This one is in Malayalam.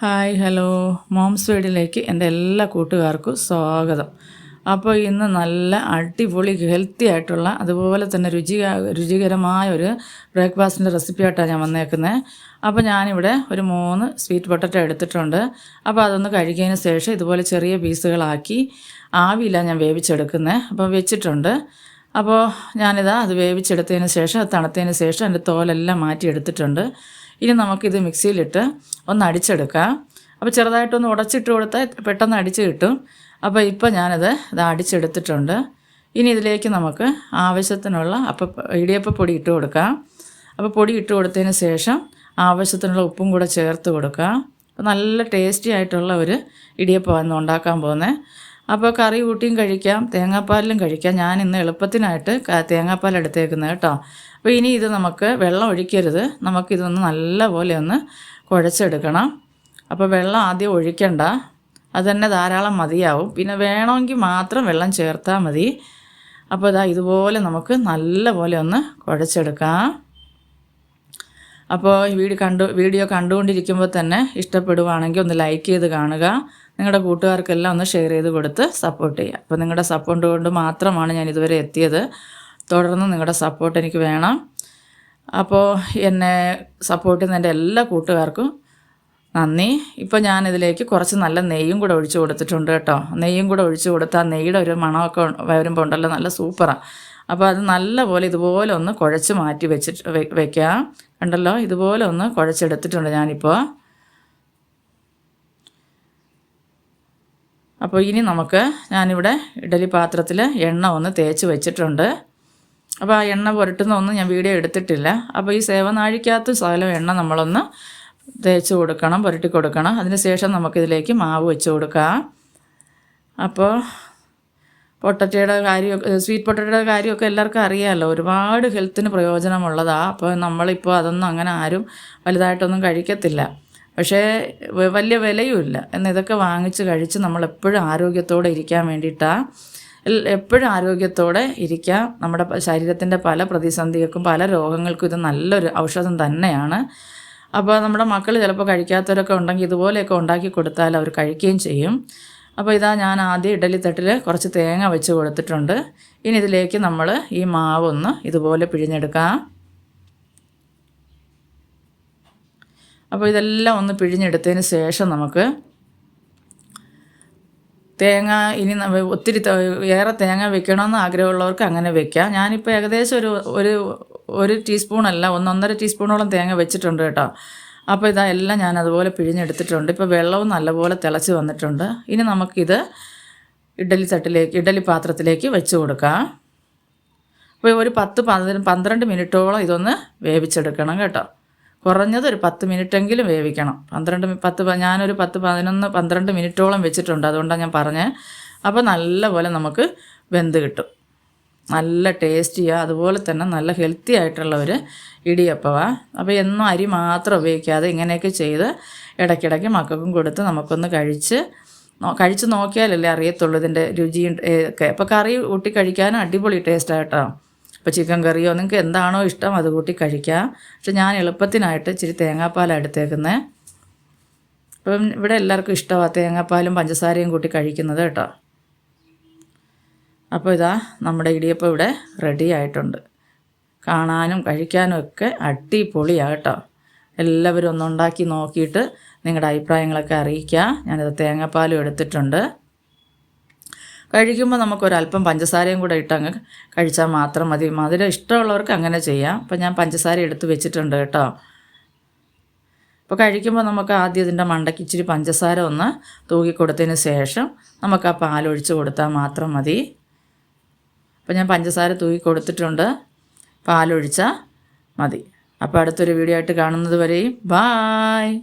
Hi hello. മോംസ് വീഡിലേക്ക് എന്റെ എല്ലാ കൂട്ടുകാർക്കും സ്വാഗതം. അപ്പോൾ ഇന്ന് നല്ല അടിപൊളി ഹെൽത്തി ആയിട്ടുള്ള അതുപോലെ തന്നെ രുചി രുചികരമായ ഒരു ബ്രേക്ക്ഫാസ്റ്റിന്റെ റെസിപ്പി ആയിട്ടാണ് ഞാൻ വന്നേക്കുന്നത് അപ്പോൾ ഞാനിവിടെ ഒരു മൂന്ന് സ്വീറ്റ് പൊട്ടറ്റോ എടുത്തിട്ടുണ്ട്. അപ്പോൾ അതൊന്ന് കഴുകിയതിന് ശേഷം ഇതുപോലെ ചെറിയ പീസുകളാക്കി ആവിയില്ല ഞാൻ വേവിച്ചെടുക്കുന്നത് അപ്പോൾ വെച്ചിട്ടുണ്ട്. അപ്പോൾ ഞാനിതാ അത് വേവിച്ചെടുത്തതിന് ശേഷം തണുത്തതിന് ശേഷം എന്റെ തോലെല്ലാം മാറ്റി എടുത്തിട്ടുണ്ട് ഇനി നമുക്കിത് മിക്സിയിലിട്ട് ഒന്ന് അടിച്ചെടുക്കാം. അപ്പോൾ ചെറുതായിട്ടൊന്ന് ഉടച്ചിട്ട് കൊടുത്താൽ പെട്ടെന്ന് അടിച്ച് കിട്ടും. അപ്പോൾ ഇപ്പോൾ ഞാനത് ഇത് അടിച്ചെടുത്തിട്ടുണ്ട്. ഇനി ഇതിലേക്ക് നമുക്ക് ആവശ്യത്തിനുള്ള അപ്പം ഇടിയപ്പ പൊടി ഇട്ട് കൊടുക്കാം. അപ്പോൾ പൊടി ഇട്ട് കൊടുത്തതിന് ശേഷം ആവശ്യത്തിനുള്ള ഉപ്പും കൂടെ ചേർത്ത് കൊടുക്കുക അപ്പോൾ നല്ല ടേസ്റ്റി ആയിട്ടുള്ള ഒരു ഇടിയപ്പമാണ് ഉണ്ടാക്കാൻ പോകുന്നത്. അപ്പോൾ കറി കൂട്ടിയും കഴിക്കാം തേങ്ങാപ്പാലിലും കഴിക്കാം. ഞാൻ ഇന്ന് എളുപ്പത്തിനായിട്ട് തേങ്ങാപ്പാൽ എടുത്തേക്കുന്നത് കേട്ടോ. അപ്പോൾ ഇനി ഇത് നമുക്ക് വെള്ളം ഒഴിക്കരുത്. നമുക്കിതൊന്ന് നല്ലപോലെ ഒന്ന് കുഴച്ചെടുക്കണം. അപ്പോൾ വെള്ളം ആദ്യം ഒഴിക്കണ്ട. അത് തന്നെ ധാരാളം മതിയാവും. പിന്നെ വേണമെങ്കിൽ മാത്രം വെള്ളം ചേർത്താൽ മതി. അപ്പോൾ ഇതാ ഇതുപോലെ നമുക്ക് നല്ലപോലെ ഒന്ന് കുഴച്ചെടുക്കാം. അപ്പോൾ ഈ വീഡിയോ കണ്ടു വീഡിയോ കണ്ടുകൊണ്ടിരിക്കുമ്പോൾ തന്നെ ഇഷ്ടപ്പെടുവാണെങ്കിൽ ഒന്ന് ലൈക്ക് ചെയ്ത് കാണുക. നിങ്ങളുടെ കൂട്ടുകാർക്കെല്ലാം ഒന്ന് ഷെയർ ചെയ്ത് കൊടുത്ത് സപ്പോർട്ട് ചെയ്യുക. അപ്പോൾ നിങ്ങളുടെ സപ്പോർട്ട് കൊണ്ട് മാത്രമാണ് ഞാൻ ഇതുവരെ എത്തിയത്. തുടർന്ന് നിങ്ങളുടെ സപ്പോർട്ട് എനിക്ക് വേണം. അപ്പോൾ എന്നെ സപ്പോർട്ട് ചെയ്യുന്ന എന്റെ എല്ലാ കൂട്ടുകാർക്കും നന്ദി. ഇപ്പോൾ ഞാനിതിലേക്ക് കുറച്ച് നല്ല നെയ്യും കൂടെ ഒഴിച്ചു കൊടുത്തിട്ടുണ്ട് കേട്ടോ. നെയ്യും കൂടെ ഒഴിച്ചു കൊടുത്താൽ നെയ്യുടെ ഒരു മണമൊക്കെ വരുമ്പോൾ ഉണ്ടല്ലോ നല്ല സൂപ്പറാണ് അപ്പോൾ അത് നല്ലപോലെ ഇതുപോലെ ഒന്ന് കുഴച്ച് മാറ്റി വെച്ചിട്ട് വെക്കാം കണ്ടല്ലോ? ഇതുപോലെ ഒന്ന് കുഴച്ചെടുത്തിട്ടുണ്ട് ഞാനിപ്പോൾ അപ്പോൾ ഇനി നമുക്ക് ഞാനിവിടെ ഇഡലി പാത്രത്തിൽ എണ്ണ ഒന്ന് തേച്ച് വെച്ചിട്ടുണ്ട്. അപ്പോൾ ആ എണ്ണ പുരട്ടുന്നൊന്നും ഞാൻ വീഡിയോ എടുത്തിട്ടില്ല. അപ്പോൾ ഈ സേവനാഴിക്കകത്ത് ശകലം എണ്ണ നമ്മളൊന്ന് തേച്ച് കൊടുക്കണം പുരട്ടി കൊടുക്കണം. അതിന് ശേഷം നമുക്കിതിലേക്ക് മാവ് വെച്ച് കൊടുക്കാം. അപ്പോൾ പൊട്ടറ്റയുടെ കാര്യമൊക്കെ സ്വീറ്റ് പൊട്ടറ്റയുടെ കാര്യമൊക്കെ എല്ലാവർക്കും അറിയാമല്ലോ. ഒരുപാട് ഹെൽത്തിന് പ്രയോജനമുള്ളതാണ് അപ്പോൾ നമ്മളിപ്പോൾ അതൊന്നും അങ്ങനെ ആരും വലുതായിട്ടൊന്നും കഴിക്കത്തില്ല. പക്ഷേ വലിയ വിലയുമില്ല. എന്നാൽ ഇതൊക്കെ വാങ്ങിച്ച് കഴിച്ച് നമ്മൾ എപ്പോഴും ആരോഗ്യത്തോടെ ഇരിക്കാൻ വേണ്ടിയിട്ടാണ് എപ്പോഴും ആരോഗ്യത്തോടെ ഇരിക്കാം. നമ്മുടെ ശരീരത്തിന്റെ പല പ്രതിസന്ധികൾക്കും പല രോഗങ്ങൾക്കും ഇത് നല്ലൊരു ഔഷധം തന്നെയാണ്. അപ്പോൾ നമ്മുടെ മക്കൾ ചിലപ്പോൾ കഴിക്കാത്തവരൊക്കെ ഉണ്ടെങ്കിൽ ഇതുപോലെയൊക്കെ ഉണ്ടാക്കി കൊടുത്താൽ അവർ കഴിക്കുകയും ചെയ്യും. അപ്പോൾ ഇതാ ഞാൻ ആദ്യം ഇഡലി തട്ടിൽ കുറച്ച് തേങ്ങ വെച്ച് കൊടുത്തിട്ടുണ്ട്. ഇനി ഇതിലേക്ക് നമ്മൾ ഈ മാവൊന്ന് ഇതുപോലെ പിഴിഞ്ഞെടുക്കാം. അപ്പോൾ ഇതെല്ലാം ഒന്ന് പിഴിഞ്ഞെടുത്തതിന് ശേഷം നമുക്ക് തേങ്ങ ഇനി ഒത്തിരി ഏറെ തേങ്ങ വെക്കണമെന്ന് ആഗ്രഹമുള്ളവർക്ക് അങ്ങനെ വെക്കാം. ഞാനിപ്പോൾ ഏകദേശം ഒരു ഒരു ഒരു ടീസ്പൂണല്ല ഒന്നൊന്നര ടീസ്പൂണോളം തേങ്ങ വെച്ചിട്ടുണ്ട് കേട്ടോ. അപ്പോൾ ഇതാ എല്ലാം ഞാൻ അതുപോലെ പിഴിഞ്ഞെടുത്തിട്ടുണ്ട്. ഇപ്പോൾ വെള്ളവും നല്ലപോലെ തിളച്ച് വന്നിട്ടുണ്ട്. ഇനി നമുക്കിത് ഇഡ്ഡലി തട്ടിലേക്ക് ഇഡ്ഡലി പാത്രത്തിലേക്ക് വെച്ച് കൊടുക്കാം. അപ്പോൾ ഒരു പത്ത് പന്ത്രണ്ട് മിനിറ്റോളം ഇതൊന്ന് വേവിച്ചെടുക്കണം കേട്ടോ. കുറഞ്ഞത് ഒരു പത്ത് മിനിറ്റെങ്കിലും വേവിക്കണം. പന്ത്രണ്ട് പത്ത് ഞാനൊരു പത്ത് പതിനൊന്ന് പന്ത്രണ്ട് മിനിറ്റോളം വെച്ചിട്ടുണ്ട്. അതുകൊണ്ടാണ് ഞാൻ പറഞ്ഞത്. അപ്പോൾ നല്ലപോലെ നമുക്ക് വെന്ത് കിട്ടും. നല്ല ടേസ്റ്റിയാണ് അതുപോലെ തന്നെ നല്ല ഹെൽത്തി ആയിട്ടുള്ള ഒരു ഇടിയപ്പമാണ് അപ്പോൾ എന്നും അരി മാത്രം ഉപയോഗിക്കാതെ ഇങ്ങനെയൊക്കെ ചെയ്ത് ഇടയ്ക്കിടയ്ക്ക് മക്കൾക്കും കൊടുത്ത് നമുക്കൊന്ന് കഴിച്ച് കഴിച്ച് നോക്കിയാലല്ലേ അറിയത്തുള്ളൂ ഇതിന്റെ രുചിയും ഒക്കെ. അപ്പോൾ കറി കൂട്ടി കഴിക്കാനും അടിപൊളി ടേസ്റ്റായിട്ടോ ഇപ്പോൾ ചിക്കൻ കറിയോ നിങ്ങൾക്ക് എന്താണോ ഇഷ്ടം അത് കൂട്ടി കഴിക്കാം. പക്ഷെ ഞാൻ എളുപ്പത്തിനായിട്ട് ഇച്ചിരി തേങ്ങാപ്പാലാണ് എടുത്തേക്കുന്നത് അപ്പം ഇവിടെ എല്ലാവർക്കും ഇഷ്ടമാണ് തേങ്ങാപ്പാലും പഞ്ചസാരയും കൂട്ടി കഴിക്കുന്നത് കേട്ടോ. അപ്പോൾ ഇതാ നമ്മുടെ ഇടിയപ്പം ഇവിടെ റെഡി ആയിട്ടുണ്ട്. കാണാനും കഴിക്കാനും ഒക്കെ അടിപൊളിയാണ് കേട്ടോ. എല്ലാവരും ഒന്നുണ്ടാക്കി നോക്കിയിട്ട് നിങ്ങളുടെ അഭിപ്രായങ്ങളൊക്കെ അറിയിക്കുക. ഞാനിത് തേങ്ങാപ്പാലും എടുത്തിട്ടുണ്ട്. കഴിക്കുമ്പോൾ നമുക്കൊരല്പം പഞ്ചസാരയും കൂടെ ഇട്ടങ്ങ് കഴിച്ചാൽ മാത്രം മതി. മധുരം ഇഷ്ടമുള്ളവർക്ക് അങ്ങനെ ചെയ്യാം. അപ്പം ഞാൻ പഞ്ചസാര എടുത്ത് വെച്ചിട്ടുണ്ട് കേട്ടോ. അപ്പോൾ കഴിക്കുമ്പോൾ നമുക്ക് ആദ്യം ഇതിന്റെ മണ്ടയ്ക്ക് ഇച്ചിരി പഞ്ചസാര ഒന്ന് തൂക്കി കൊടുത്തതിന് ശേഷം നമുക്ക് ആ പാലൊഴിച്ച് കൊടുത്താൽ മാത്രം മതി. അപ്പോൾ ഞാൻ പഞ്ചസാര തൂക്കി കൊടുത്തിട്ടുണ്ട്. പാലൊഴിച്ചാൽ മതി. അപ്പോൾ അടുത്തൊരു വീഡിയോ ആയിട്ട് കാണുന്നത് വരെയും ബായ്.